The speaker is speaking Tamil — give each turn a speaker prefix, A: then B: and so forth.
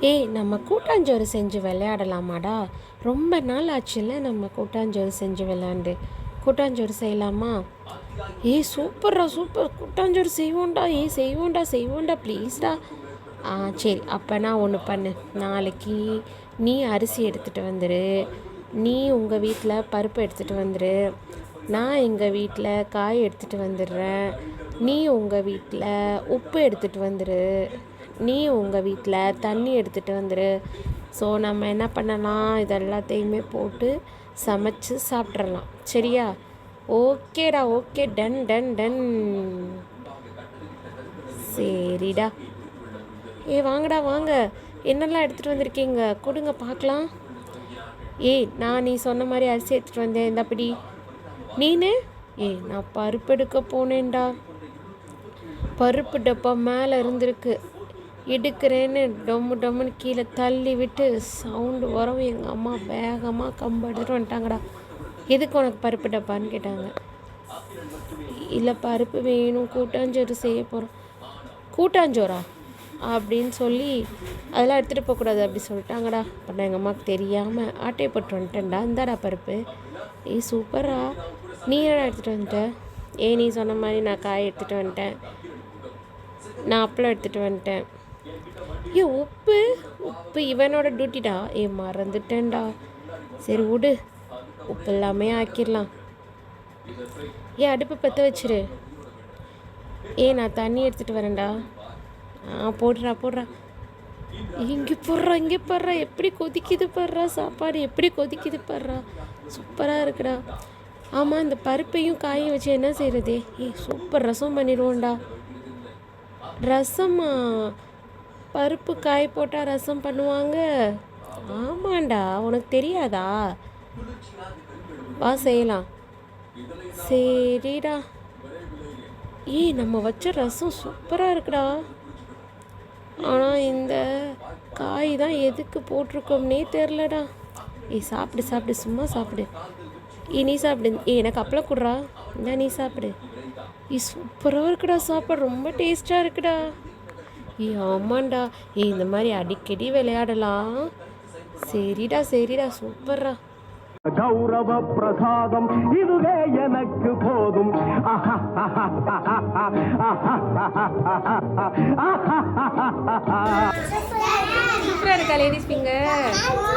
A: ஏய் நம்ம கூட்டாஞ்சோறு செஞ்சு விளையாடலாமாடா? ரொம்ப நாள் ஆச்சுல நம்ம கூட்டாஞ்சோறு செஞ்சு விளையாண்டு. கூட்டாஞ்சோறு செய்யலாமா? ஏய் சூப்பர்ரா சூப்பர். கூட்டாஞ்சோறு செய்வோம்டா. ஏய் செய்வோம்டா செய்வோம்டா ப்ளீஸ்டா ஆ சரி அப்போ நான் ஒன்று பண்ணு. நாளைக்கு நீ அரிசி எடுத்துகிட்டு வந்துடு நீ உங்கள் வீட்டில் பருப்பு எடுத்துகிட்டு வந்துடு நான் எங்கள் வீட்டில் காய் எடுத்துகிட்டு வந்துடுறேன். நீ உங்கள் வீட்டில் உப்பு எடுத்துகிட்டு வந்துடு நீ உங்கள் வீட்டில் தண்ணி எடுத்துகிட்டு வந்துடு ஸோ நம்ம என்ன பண்ணலாம்? இது எல்லாத்தையுமே போட்டு சமைச்சு சாப்பிட்றலாம் சரியா? ஓகேடா ஓகே. Done done done. சரிடா. ஏ வாங்கடா வாங்க. என்னெல்லாம் எடுத்துகிட்டு வந்திருக்கீங்க? கொடுங்க பார்க்கலாம். ஏய் நான் நீ சொன்ன மாதிரி அரிசி எடுத்துகிட்டு வந்தேன். இந்த அப்படி நீனு? ஏய் நான் பருப்பு எடுக்க போனேன்டா. பருப்பு டப்பா மேலே இருந்திருக்கு. எடுக்கிறேன்னு டொம்மு டொம்முன்னு கீழே தள்ளி விட்டு சவுண்டு வரவும் எங்கள் அம்மா வேகமாக கம்பு எடுத்துட்டு வந்துட்டாங்கடா. எதுக்கு உனக்கு பருப்பு டப்பான்னு கேட்டாங்க. இல்லை பருப்பு வேணும். கூட்டாஞ்சோறு செய்ய போகிறோம் கூட்டாஞ்சோறா? அப்படின்னு சொல்லி அதெல்லாம் எடுத்துகிட்டு போகக்கூடாது அப்படி சொல்லிட்டாங்கடா. அப்புறம் எங்கள் அம்மாவுக்கு தெரியாமல் ஆட்டையை போட்டு வந்துட்டேன்டா. இந்தாடா பருப்பு. ஏய் சூப்பரா நீ எடுத்துகிட்டு வந்துட்ட ஏ நீ சொன்ன மாதிரி நான் காய் எடுத்துகிட்டு வந்துட்டேன். நான் அப்பளம் எடுத்துகிட்டு வந்துட்டேன். ஏ உப்பு? உப்பு இவனோட டியூட்டிடா ஏ மறந்துட்டேன்டா. சரி விடு. உப்பு எல்லாமே ஆக்கிடலாம். ஏ அடுப்பு பற்ற வச்சிரு. ஏ நான் தண்ணி எடுத்துகிட்டு வரேன்டா. ஆ போடுறா போடுறா. இங்கே போடுறா இங்கே போடுறா. எப்படி கொதிக்குது பாடுறா சாப்பாடு. எப்படி கொதிக்குது பாடுறா சூப்பராக இருக்குடா. ஆமாம் இந்த பருப்பையும் காயும் வச்சு என்ன செய்கிறது ஏய் சூப்பர் ரசம் பண்ணிடுவோம்டா. ரசமா? பருப்பு காய் போட்டால் ரசம் பண்ணுவாங்க. ஆமாண்டா உனக்கு தெரியாதா? வா செய்யலாம். சரிடா. ஏய் நம்ம வச்ச ரசம் சூப்பராக இருக்குடா. ஆனால் இந்த காய் தான் எதுக்கு போட்டிருக்கோம்னே தெரிலடா. ஏய் சாப்பிடு சாப்பிடு சும்மா சாப்பிடு. ஏய் நீ சாப்பிடு. ஏய் எனக்கு அப்பளம் கொடுறா. இந்தா நீ சாப்பிடு. ஏய் சூப்பராக இருக்குடா சாப்பாடு. ரொம்ப டேஸ்ட்டாக இருக்குடா. ஏய் ஆமாண்டா. ஏய் இந்த மாதிரி அடிக்கடி விளையாடலாம். சரிடா சரிடா. சூப்பர்ரா.
B: கௌரவ பிரசாதம். இதுவே எனக்கு போதும்.
A: சூப்பராக இருக்கா லேடிஸ் ஃபிங்கர்